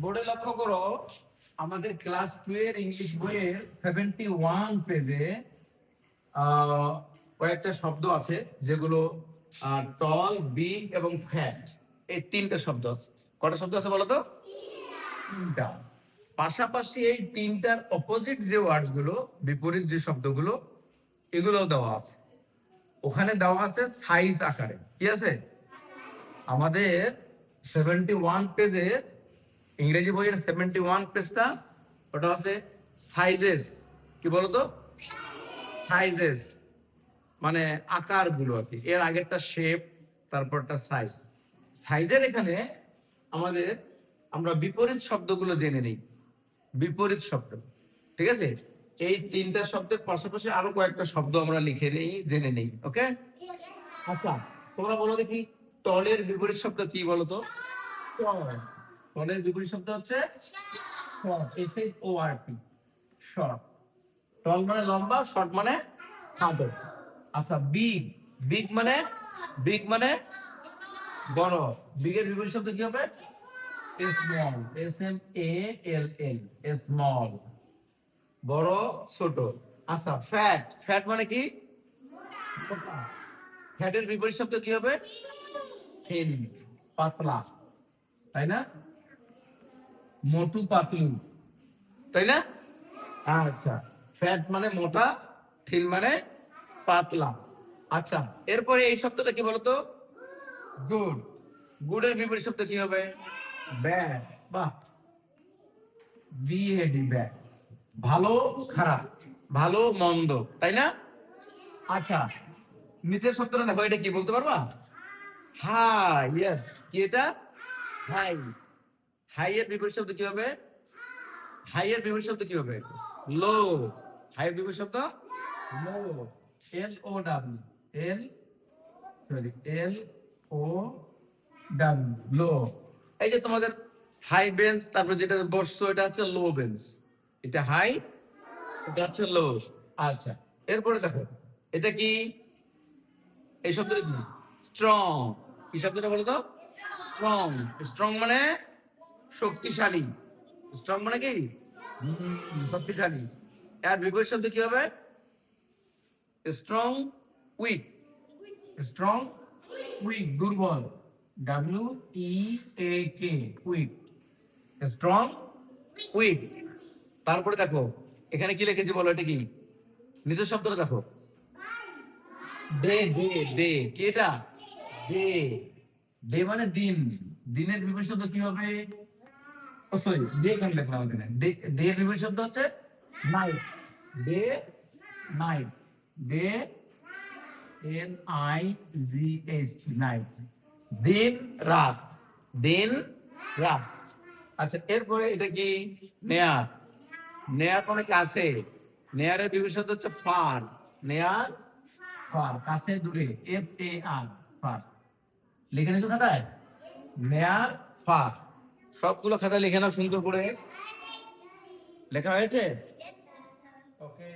বোর্ডে লক্ষ্য করো, আমাদের ক্লাস টু এর ইংলিশ বইয়ের সেভেন্টি ওয়ান পেজে কয়েকটা শব্দ আছে, যেগুলো টল বিগ এবং ফ্যাট এই তিনটা শব্দ আছে। কটা শব্দ আছে বলো তো? তিনটা। পাশাপাশি এই তিনটার অপোজিট যে ওয়ার্ডসগুলো, বিপরীত যে শব্দগুলো এগুলো দেওয়া আছে। ওখানে দেওয়া আছে সাইজ আকারে। কি আছে? আমাদের সেভেন্টি ওয়ান পেজে ইংরেজি বইয়ের সেভেন্টি ওয়ান পেজটা ওটা হচ্ছে সাইজেস কি বলতো? সাইজেস মানে আকারগুলো আর কি। এর আগেরটা শেপ তারপরটা সাইজ সাইজের এখানে আমাদের, আমরা বিপরীত শব্দগুলো জেনে নিই। বিপরীত শব্দ। ঠিক আছে? এই তিনটা শব্দের পাশাপাশি আরও কয়েকটা শব্দ আমরা লিখে নেই, জেনে নেই, ওকে? আচ্ছা তোমরা বলো দেখি টলের বিপরীত শব্দ কি বলো তো টলের বিপরীত শব্দ হচ্ছে S S O R T short tall মানে লম্বা, শর্ট মানে খাটো। আচ্ছা বিগ বিগ মানে বিগ মানে বড়। বিগের বিপরীত শব্দ কি হবে? Small S M A L L small বড়, ছোট। আচ্ছা ফ্যাট ফ্যাট মানে কি? ফ্যাটের বিপরীত শব্দ কি হবে? পাতলা। তাই না? মোটু পাতলু তাই না? আচ্ছা ফ্যাট মানে মোটা। থিন মানে পাতলা। আচ্ছা। এরপরে এই শব্দটা কি বলতো? গুড। গুডের বিপরীত শব্দ কি হবে? ব্যাড। বাহ। B A D bad. ভালো খারাপ। ভালো মন্দ তাই না? আচ্ছা। নিচের শব্দটা দেখো এটা কি বলতে পারবা? হাই ইয়েস কি এটা? হাই হাই এর বিপরীত শব্দ কি হবে হাই এর বিপরীত শব্দ কি হবে লো। হাই এর বিপরীত শব্দ? Low. L O W. L sorry L O W. Low. এই যে তোমাদের হাই বেঞ্চ, তারপর যেটা বসছো, এটা হচ্ছে লো বেঞ্চ। এটা হাই, এটা হচ্ছে লো। আচ্ছা এরপরে দেখো, এটা কি? এই শব্দটা কি? স্ট্রং। কি শব্দটা বলো তো? স্ট্রং। স্ট্রং মানে শক্তিশালী। স্ট্রং মানে কি? শক্তিশালী। এর বিপরীত শব্দ কি হবে? স্ট্রং উইক স্ট্রং উইক দুর্বল। W E A K weak strong weak তারপরে দেখো এখানে কি লিখেছি বলো এটা কি? নিজের শব্দটা দেখো। ডে ডে ডে কি এটা? ডে ডে মানে দিন। দিনের বিপরীত শব্দ কি হবে? ও সরি ডে কেন লিখলাম এখানে ডে ডে এর শব্দ হচ্ছে night day night day N I G H night দিন রাত দিন রাত আচ্ছা এরপরে এটা কি? নেয়ার। নেয়ার অনেক কাছে। নেয়ারের শব্দ হচ্ছে ফার। নেয়ার ফার কাছে দূরে। F A R far. লিখে নিয়েছো খাতায়? নেয়ার ফার। সবগুলো খাতা লিখে নাও সুন্দর করে। লেখা হয়েছে? ওকে